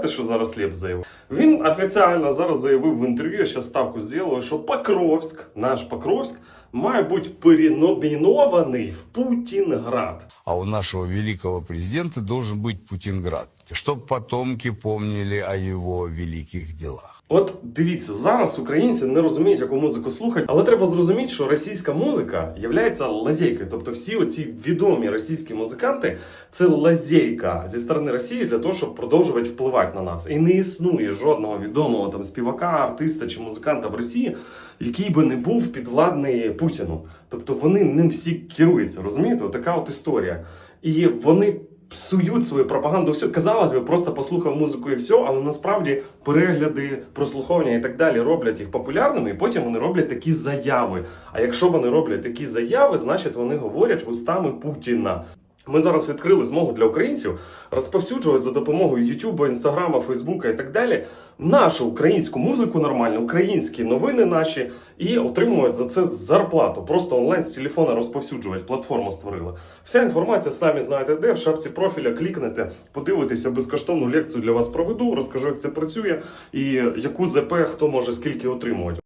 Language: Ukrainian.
знаєте, що зараз Лєв заявив? Він офіційно зараз заявив в інтерв'ю, я зараз ставку зробив, що Покровськ, наш Покровськ, має бути переномінований в Путінград. А у нашего великого президента должен быть Путинград, чтобы потомки помнили о его великих делах. От дивіться, зараз українці не розуміють, яку музику слухають, але треба зрозуміти, що російська музика є лазейкою. Тобто всі оці відомі російські музиканти це лазейка зі сторони Росії для того, щоб продовжувати впливати на нас. І не існує жодного відомого там співака, артиста чи музиканта в Росії, який би не був підвладний Путіну. Тобто вони ним всі керуються. Розумієте? Така от історія. І вони псують свою пропаганду. Все казалось би, просто послухав музику і все, але насправді перегляди, прослуховування і так далі роблять їх популярними, і потім вони роблять такі заяви. А якщо вони роблять такі заяви, значить вони говорять вустами Путіна. Ми зараз відкрили змогу для українців розповсюджувати за допомогою Ютуба, Інстаграма, Фейсбука і так далі нашу українську музику нормально, українські новини наші і отримують за це зарплату. Просто онлайн з телефона розповсюджувати. Платформу створили. Вся інформація самі знаєте, де в шапці профіля клікнете, подивитеся безкоштовну лекцію для вас проведу, розкажу, як це працює і яку ЗП хто може скільки отримувати.